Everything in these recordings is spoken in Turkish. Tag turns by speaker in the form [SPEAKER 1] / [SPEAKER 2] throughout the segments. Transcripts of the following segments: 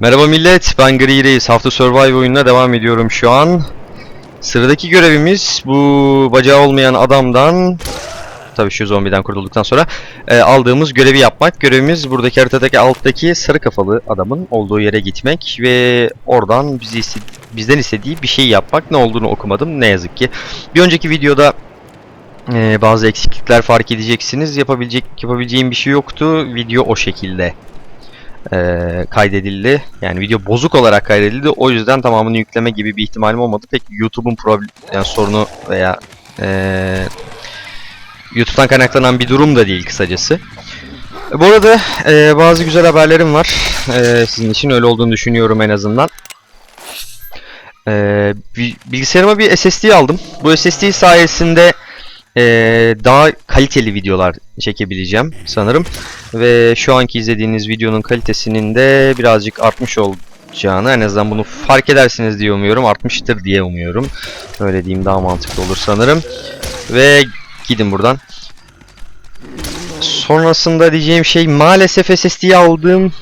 [SPEAKER 1] Merhaba millet, ben Gri Reis. Hafta Survive oyununa devam ediyorum şu an. Sıradaki görevimiz bu bacağı olmayan adamdan tabii şu zombiden kurtulduktan sonra e, aldığımız görevi yapmak. Görevimiz buradaki haritadaki alttaki sarı kafalı adamın olduğu yere gitmek ve oradan bizi iste- bizden istediği bir şey yapmak. Ne olduğunu okumadım ne yazık ki. Bir önceki videoda e, bazı eksiklikler fark edeceksiniz. Yapabilecek yapabileceğim bir şey yoktu. Video o şekilde e, kaydedildi. Yani video bozuk olarak kaydedildi. O yüzden tamamını yükleme gibi bir ihtimalim olmadı. Pek YouTube'un yani sorunu veya e, YouTube'dan kaynaklanan bir durum da değil kısacası. E, Bu arada e, bazı güzel haberlerim var. E, sizin için öyle olduğunu düşünüyorum en azından. E, bi- bilgisayarıma bir SSD aldım. Bu SSD sayesinde e, daha kaliteli videolar çekebileceğim sanırım. Ve şu anki izlediğiniz videonun kalitesinin de birazcık artmış olacağını en azından bunu fark edersiniz diye umuyorum. Artmıştır diye umuyorum. Öyle diyeyim daha mantıklı olur sanırım. Ve gidin buradan. Sonrasında diyeceğim şey maalesef SSD'yi aldığım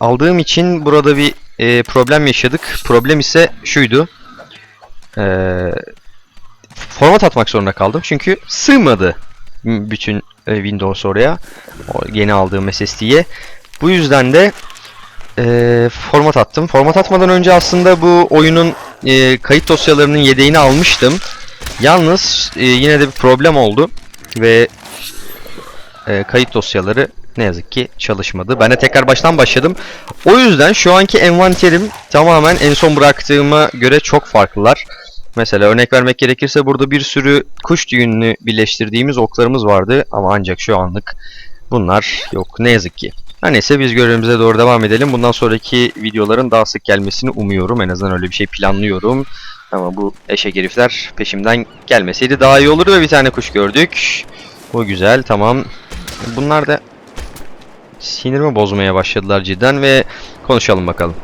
[SPEAKER 1] aldığım için burada bir e, problem yaşadık. Problem ise şuydu. Eee format atmak zorunda kaldım. Çünkü sığmadı bütün e, Windows oraya. O yeni aldığım SSD'ye. Bu yüzden de e, format attım. Format atmadan önce aslında bu oyunun e, kayıt dosyalarının yedeğini almıştım. Yalnız e, yine de bir problem oldu ve e, kayıt dosyaları ne yazık ki çalışmadı. Ben de tekrar baştan başladım. O yüzden şu anki envanterim tamamen en son bıraktığıma göre çok farklılar. Mesela örnek vermek gerekirse burada bir sürü kuş düğününü birleştirdiğimiz oklarımız vardı ama ancak şu anlık bunlar yok ne yazık ki. Her neyse biz görevimize doğru devam edelim. Bundan sonraki videoların daha sık gelmesini umuyorum. En azından öyle bir şey planlıyorum. Ama bu eşek herifler peşimden gelmeseydi daha iyi olur ve bir tane kuş gördük. Bu güzel tamam. Bunlar da sinirimi bozmaya başladılar cidden ve konuşalım bakalım.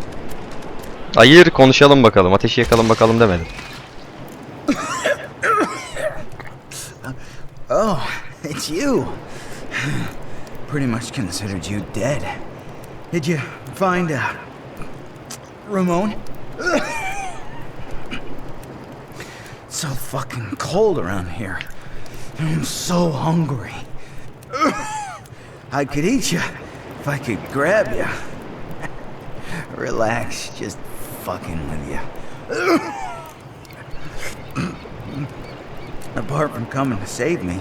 [SPEAKER 1] Hayır konuşalım bakalım. Ateşi yakalım bakalım demedim.
[SPEAKER 2] Oh, it's you. Pretty much considered you dead. Did you find uh, Ramon? so fucking cold around here. I'm so hungry. I could eat you if I could grab you. Relax, just fucking with you. Apart from coming to save me,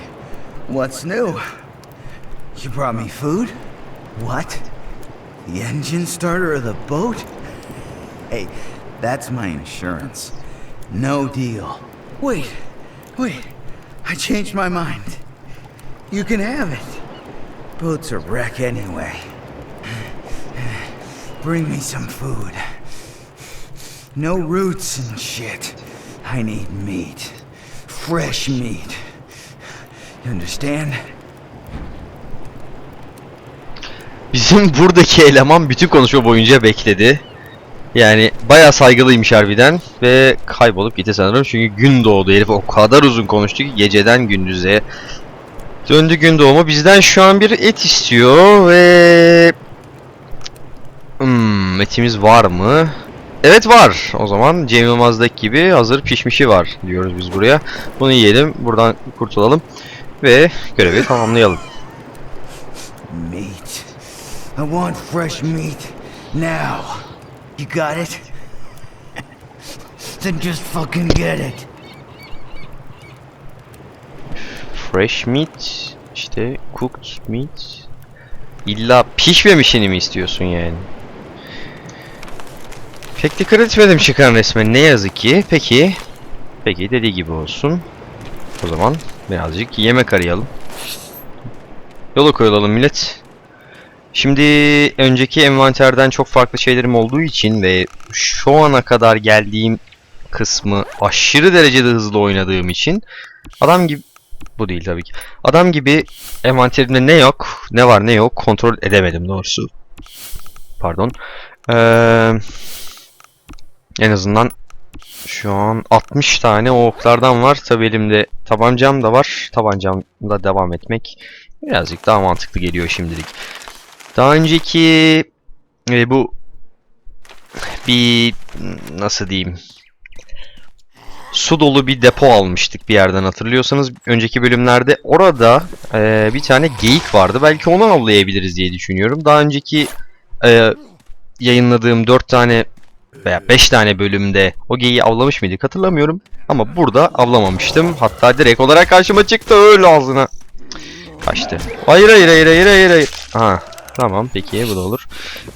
[SPEAKER 2] what's new? You brought me food? What? The engine starter of the boat? Hey, that's my insurance. No deal. Wait, wait. I changed my mind. You can have it. Boat's a wreck anyway. Bring me some food. No roots and shit. I need meat. Fresh meat. You understand?
[SPEAKER 1] Bizim buradaki eleman bütün konuşma boyunca bekledi. Yani bayağı saygılıymış harbiden ve kaybolup gitti sanırım çünkü gün doğdu herif o kadar uzun konuştu ki geceden gündüze döndü gün doğumu bizden şu an bir et istiyor ve hmm, etimiz var mı? Evet var. O zaman Cem Yılmaz'daki gibi hazır pişmişi var diyoruz biz buraya. Bunu yiyelim, buradan kurtulalım ve görevi tamamlayalım.
[SPEAKER 2] Meat. I want fresh meat. Now. You got it? then just fucking get it.
[SPEAKER 1] Fresh meat, işte cooked meat. İlla pişmemişini mi istiyorsun yani? Pek dikkat etmedim çıkan resme ne yazık ki. Peki, peki dediği gibi olsun. O zaman birazcık yemek arayalım. Yola koyulalım millet. Şimdi önceki envanterden çok farklı şeylerim olduğu için ve şu ana kadar geldiğim kısmı aşırı derecede hızlı oynadığım için adam gibi bu değil tabii ki. Adam gibi envanterimde ne yok, ne var ne yok kontrol edemedim doğrusu. Pardon. Ee, en azından şu an 60 tane oklardan var. Tabii elimde tabancam da var. Tabancamla devam etmek birazcık daha mantıklı geliyor şimdilik. Daha önceki e, bu bir nasıl diyeyim su dolu bir depo almıştık bir yerden hatırlıyorsanız önceki bölümlerde orada eee, bir tane geyik vardı belki onu avlayabiliriz diye düşünüyorum daha önceki eee, yayınladığım 4 tane veya 5 tane bölümde o geyiği avlamış mıydık hatırlamıyorum ama burada avlamamıştım hatta direkt olarak karşıma çıktı öyle ağzına kaçtı hayır hayır hayır hayır hayır hayır ha Tamam peki bu da olur.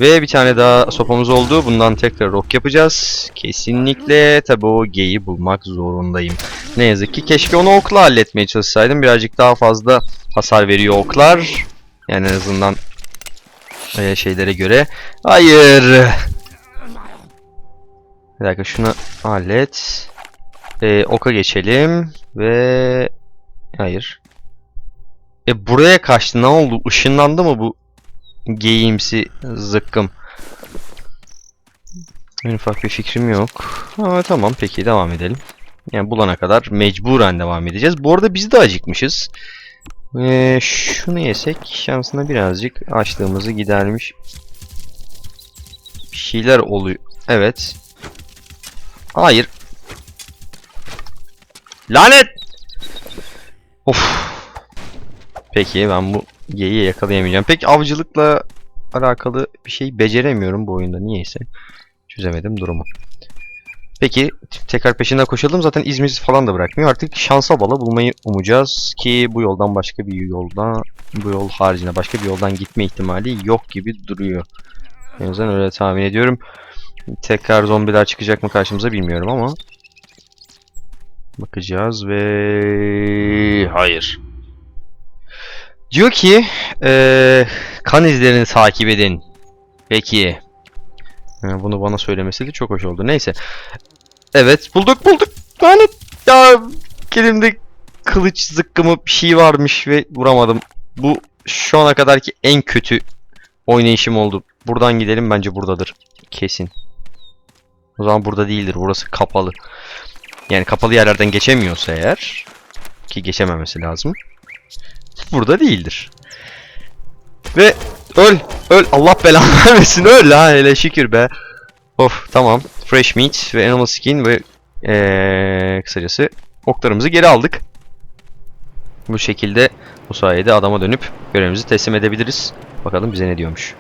[SPEAKER 1] Ve bir tane daha sopamız oldu. Bundan tekrar ok yapacağız. Kesinlikle tabi o geyi bulmak zorundayım. Ne yazık ki keşke onu okla halletmeye çalışsaydım. Birazcık daha fazla hasar veriyor oklar. Yani en azından e, şeylere göre. Hayır. Bir dakika şunu hallet. E, oka geçelim. Ve... Hayır. E buraya kaçtı ne oldu? Işınlandı mı bu geyiğimsi zıkkım. En ufak bir fikrim yok. Ama tamam peki devam edelim. Yani bulana kadar mecburen devam edeceğiz. Bu arada biz de acıkmışız. Ee, şunu yesek şansına birazcık açlığımızı gidermiş. Bir şeyler oluyor. Evet. Hayır. Lanet! Of. Peki ben bu geyiği yakalayamayacağım. Pek avcılıkla alakalı bir şey beceremiyorum bu oyunda niyeyse. Çözemedim durumu. Peki tekrar peşinden koşalım. Zaten İzmir falan da bırakmıyor. Artık şansa bala bulmayı umacağız ki bu yoldan başka bir yolda bu yol haricinde başka bir yoldan gitme ihtimali yok gibi duruyor. En azından öyle tahmin ediyorum. Tekrar zombiler çıkacak mı karşımıza bilmiyorum ama bakacağız ve hayır. Diyor ki eee, kan izlerini takip edin. Peki. Ha, Bunu bana söylemesi de çok hoş oldu. Neyse. Evet bulduk bulduk. Lanet. Ya elimde kılıç zıkkımı bir şey varmış ve vuramadım. Bu şu ana kadarki en kötü oynayışım oldu. Buradan gidelim bence buradadır. Kesin. O zaman burada değildir. Burası kapalı. Yani kapalı yerlerden geçemiyorsa eğer ki geçememesi lazım burada değildir. Ve öl, öl Allah belanı vermesin öl ha hele şükür be. Of tamam. Fresh meat ve animal skin ve ee, kısacası oklarımızı geri aldık. Bu şekilde bu sayede adama dönüp görevimizi teslim edebiliriz. Bakalım bize ne diyormuş.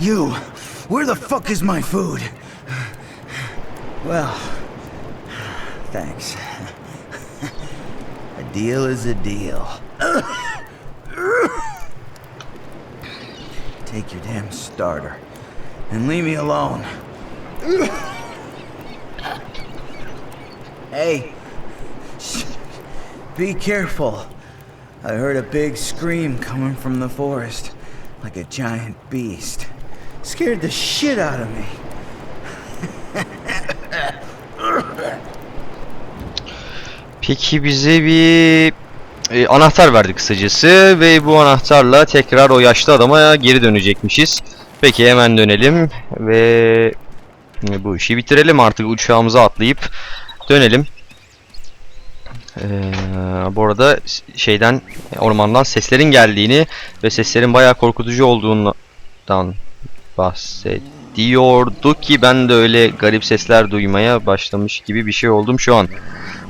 [SPEAKER 2] You, where the fuck is my food? Well, thanks. A deal is a deal. Take your damn starter and leave me alone. Hey, shh, be careful. I heard a big scream coming from the forest, like a giant beast. Scared the shit out of me.
[SPEAKER 1] Peki bize bir e, anahtar verdi kısacası ve bu anahtarla tekrar o yaşlı adama geri dönecekmişiz. Peki hemen dönelim ve e, bu işi bitirelim artık uçağımıza atlayıp dönelim. Ee, bu arada şeyden ormandan seslerin geldiğini ve seslerin bayağı korkutucu olduğundan bahsediyordu ki ben de öyle garip sesler duymaya başlamış gibi bir şey oldum şu an.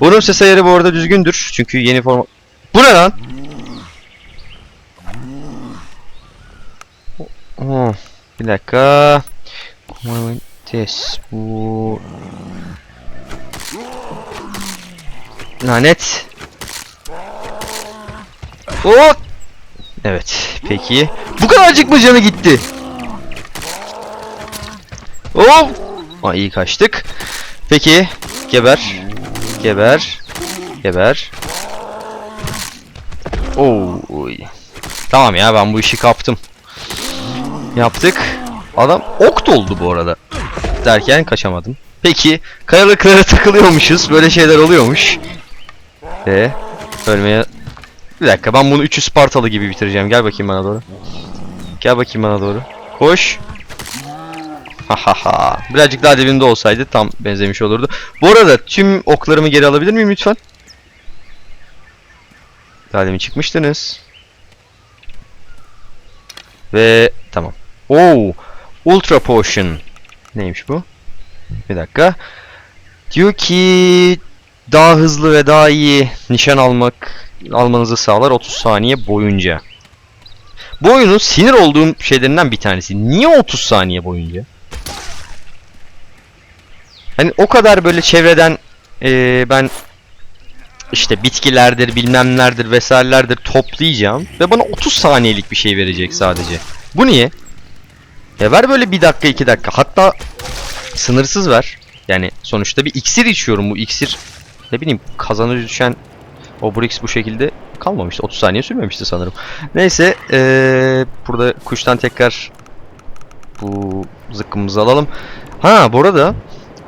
[SPEAKER 1] Bunun ses ayarı bu arada düzgündür. Çünkü yeni forma... Bu ne lan? Oh, bir dakika. This bu... Lanet. Hop. Evet, peki. Bu kadarcık mı canı gitti? Hop. Aa, iyi kaçtık. Peki, geber. Geber. Geber. Oo. Tamam ya ben bu işi kaptım. Yaptık. Adam ok doldu bu arada. Derken kaçamadım. Peki kayalıklara takılıyormuşuz. Böyle şeyler oluyormuş. Ve ölmeye... Bir dakika ben bunu 300 Spartalı gibi bitireceğim. Gel bakayım bana doğru. Gel bakayım bana doğru. Koş. Birazcık daha dibinde olsaydı tam benzemiş olurdu. Bu arada tüm oklarımı geri alabilir miyim lütfen? Daha demin çıkmıştınız. Ve tamam. Oo, Ultra Potion. Neymiş bu? Bir dakika. Diyor ki daha hızlı ve daha iyi nişan almak almanızı sağlar 30 saniye boyunca. Bu oyunun sinir olduğum şeylerinden bir tanesi. Niye 30 saniye boyunca? Hani o kadar böyle çevreden eee, ben işte bitkilerdir, bilmemlerdir vesairelerdir toplayacağım ve bana 30 saniyelik bir şey verecek sadece. Bu niye? Ya ver böyle bir dakika iki dakika hatta sınırsız ver. Yani sonuçta bir iksir içiyorum bu iksir ne bileyim kazanır düşen Obrix bu şekilde kalmamıştı. 30 saniye sürmemişti sanırım. Neyse eee, burada kuştan tekrar bu zıkkımızı alalım. Ha bu arada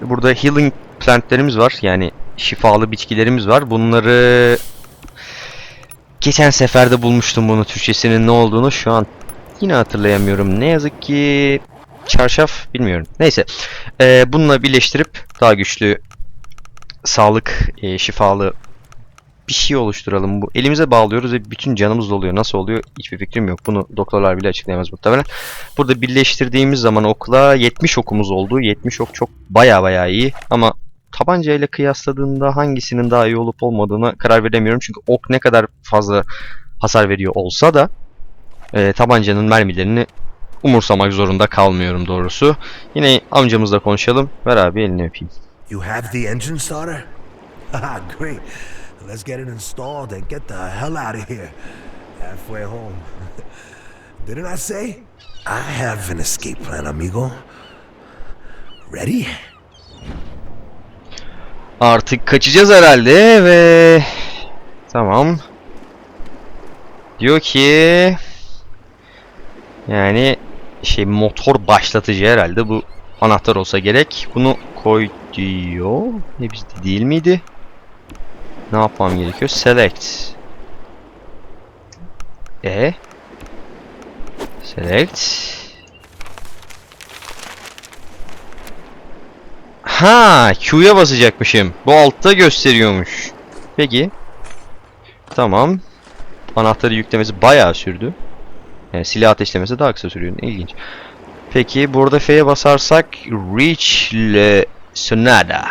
[SPEAKER 1] burada healing plantlerimiz var. Yani şifalı bitkilerimiz var. Bunları geçen seferde bulmuştum bunu Türkçesinin ne olduğunu. Şu an yine hatırlayamıyorum. Ne yazık ki çarşaf bilmiyorum. Neyse. Ee, bununla birleştirip daha güçlü sağlık e, şifalı bir şey oluşturalım. Bu elimize bağlıyoruz ve bütün canımız doluyor. Nasıl oluyor? Hiçbir fikrim yok. Bunu doktorlar bile açıklayamaz muhtemelen. Burada birleştirdiğimiz zaman okla 70 okumuz oldu. 70 ok çok baya baya iyi ama tabanca ile kıyasladığında hangisinin daha iyi olup olmadığına karar veremiyorum. Çünkü ok ne kadar fazla hasar veriyor olsa da e, tabancanın mermilerini umursamak zorunda kalmıyorum doğrusu. Yine amcamızla konuşalım. Ver abi elini öpeyim.
[SPEAKER 3] You have the engine starter? Ah, great. Let's get it installed and get the hell out of here. Halfway home. Didn't I say? I have an escape plan, amigo. Ready?
[SPEAKER 1] Artık kaçacağız herhalde ve tamam. Diyor ki yani şey motor başlatıcı herhalde bu anahtar olsa gerek. Bunu koy diyor. Ne bizde değil miydi? Ne yapmam gerekiyor? Select. E Select. Ha, Q'ya basacakmışım. Bu altta gösteriyormuş. Peki. Tamam. Anahtarı yüklemesi bayağı sürdü. Yani silah ateşlemesi daha kısa sürüyor. İlginç. Peki burada F'ye basarsak Reach Le Sonada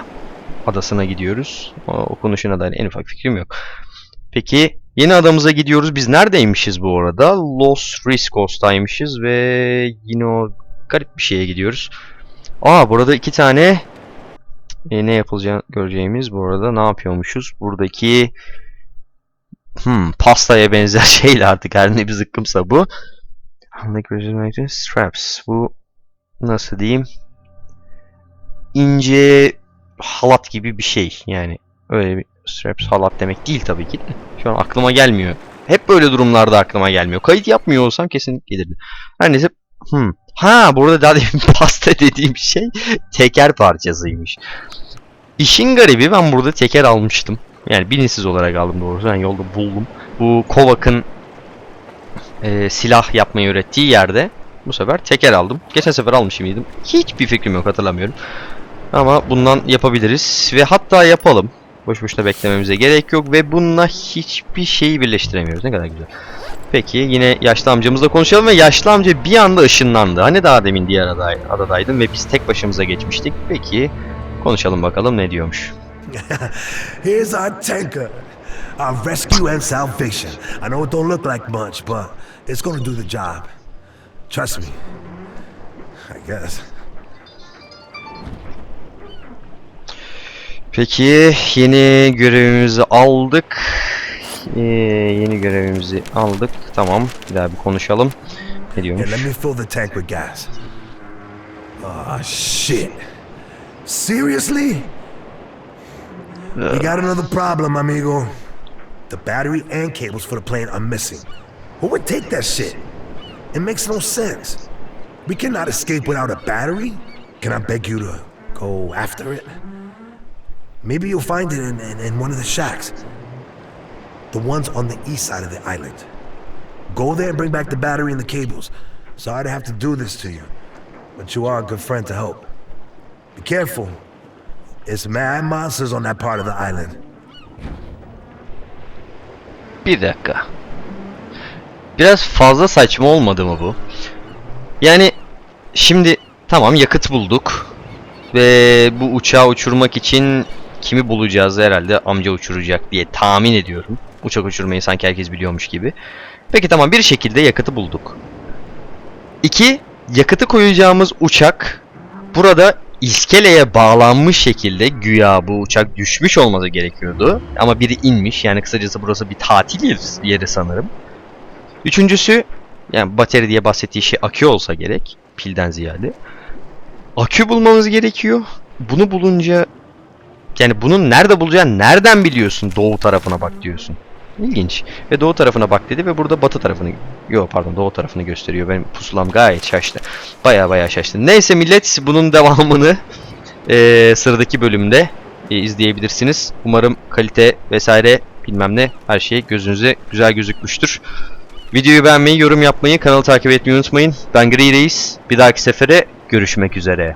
[SPEAKER 1] adasına gidiyoruz. O, okunuşuna dair en ufak fikrim yok. Peki yeni adamıza gidiyoruz. Biz neredeymişiz bu arada? Los Riscos'taymışız ve yine o garip bir şeye gidiyoruz. Aa burada iki tane e, ne yapılacağını göreceğimiz bu arada ne yapıyormuşuz? Buradaki hmm, pastaya benzer şeyle artık her ne bir zıkkımsa bu. Straps. Bu nasıl diyeyim? İnce halat gibi bir şey yani. Öyle bir straps halat demek değil tabii ki de. Şu an aklıma gelmiyor. Hep böyle durumlarda aklıma gelmiyor. Kayıt yapmıyor olsam kesin gelirdi. Her neyse. Hmm. Ha burada daha demin pasta dediğim şey teker parçasıymış. İşin garibi ben burada teker almıştım. Yani bilinçsiz olarak aldım doğrusu. Ben yolda buldum. Bu Kovak'ın e, silah yapmayı öğrettiği yerde bu sefer teker aldım. Geçen sefer almış mıydım? Hiçbir fikrim yok hatırlamıyorum. Ama bundan yapabiliriz ve hatta yapalım. Boş boşuna beklememize gerek yok ve bununla hiçbir şeyi birleştiremiyoruz. Ne kadar güzel. Peki yine yaşlı amcamızla konuşalım ve yaşlı amca bir anda ışınlandı. Hani daha demin diğer aday, adadaydım ve biz tek başımıza geçmiştik. Peki konuşalım bakalım ne diyormuş.
[SPEAKER 3] Here's our tanker. Our rescue and salvation. I know it don't look like much, but it's gonna do the job. Trust me. I guess.
[SPEAKER 1] Peki yeni görevimizi aldık. Ee, yeni görevimizi aldık. Tamam. Bir daha bir konuşalım. Ne diyormuş?
[SPEAKER 3] let me fill the tank with gas. Oh, shit. Seriously? We got another problem, amigo. The battery and cables for the plane are missing. Who would take that shit? It makes no sense. We cannot escape without a battery. Can I beg you to go after it? Maybe you'll find it in, in, in one of the shacks. The ones on the east side of the island. Go there and bring back the battery and the cables. Sorry to have to do this to you, but you are a good friend to help. Be careful. It's mad monsters on that part of the island.
[SPEAKER 1] Bir dakika. Biraz fazla saçma olmadı mı bu? Yani şimdi Tamam yakıt bulduk. Ve bu uçağı uçurmak için kimi bulacağız herhalde amca uçuracak diye tahmin ediyorum. Uçak uçurmayı sanki herkes biliyormuş gibi. Peki tamam bir şekilde yakıtı bulduk. İki, yakıtı koyacağımız uçak burada iskeleye bağlanmış şekilde güya bu uçak düşmüş olması gerekiyordu. Ama biri inmiş yani kısacası burası bir tatil yeri- sanırım. Üçüncüsü yani bateri diye bahsettiği şey akü olsa gerek pilden ziyade. Akü bulmamız gerekiyor. Bunu bulunca yani bunun nerede bulacağını nereden biliyorsun doğu tarafına bak diyorsun. İlginç. Ve doğu tarafına bak dedi ve burada batı tarafını Yok pardon doğu tarafını gösteriyor. Benim pusulam gayet şaştı. Baya baya şaştı. Neyse millet bunun devamını eee, sıradaki bölümde e, izleyebilirsiniz. Umarım kalite vesaire bilmem ne her şey gözünüze güzel gözükmüştür. Videoyu beğenmeyi, yorum yapmayı, kanalı takip etmeyi unutmayın. Ben Gri Reis. Bir dahaki sefere görüşmek üzere.